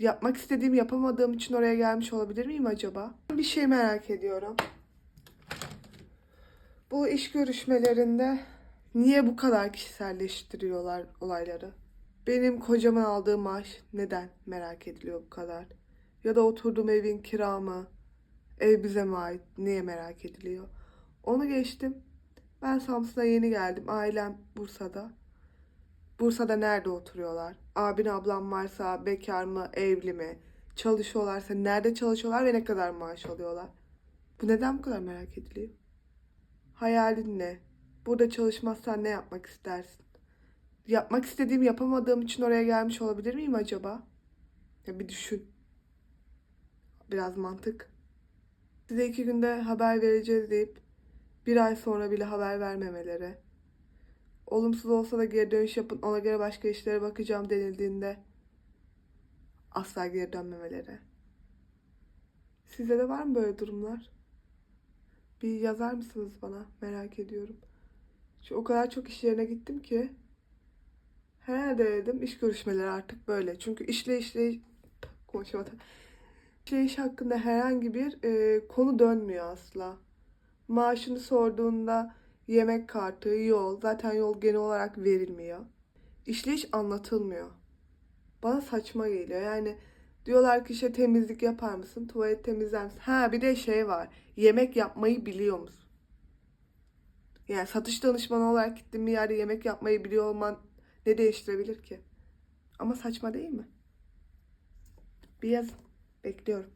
Yapmak istediğim yapamadığım için oraya gelmiş olabilir miyim acaba? Bir şey merak ediyorum. Bu iş görüşmelerinde niye bu kadar kişiselleştiriyorlar olayları? Benim kocamın aldığı maaş neden merak ediliyor bu kadar? Ya da oturduğum evin kira mı? Ev bize mi ait? Niye merak ediliyor? Onu geçtim. Ben Samsun'a yeni geldim. Ailem Bursa'da. Bursa'da nerede oturuyorlar? Abin ablam varsa bekar mı, evli mi? Çalışıyorlarsa nerede çalışıyorlar ve ne kadar maaş alıyorlar? Bu neden bu kadar merak ediliyor? Hayalin ne? Burada çalışmazsan ne yapmak istersin? Yapmak istediğim yapamadığım için oraya gelmiş olabilir miyim acaba? Ya bir düşün. Biraz mantık. Size iki günde haber vereceğiz deyip bir ay sonra bile haber vermemeleri. Olumsuz olsa da geri dönüş yapın ona göre başka işlere bakacağım denildiğinde asla geri dönmemeleri. Sizde de var mı böyle durumlar? Bir yazar mısınız bana? Merak ediyorum. Şu o kadar çok iş yerine gittim ki. Herhalde dedim iş görüşmeleri artık böyle. Çünkü işle işle konuşamadım. İşleyiş hakkında herhangi bir e, konu dönmüyor asla. Maaşını sorduğunda yemek kartı, yol, zaten yol genel olarak verilmiyor. İşleyiş anlatılmıyor. Bana saçma geliyor. Yani diyorlar ki işte temizlik yapar mısın? Tuvalet temizler misin? Ha bir de şey var. Yemek yapmayı biliyor musun? Yani satış danışmanı olarak gittiğin bir yerde yemek yapmayı biliyor olman ne değiştirebilir ki? Ama saçma değil mi? Bir yazın. Bekliyorum.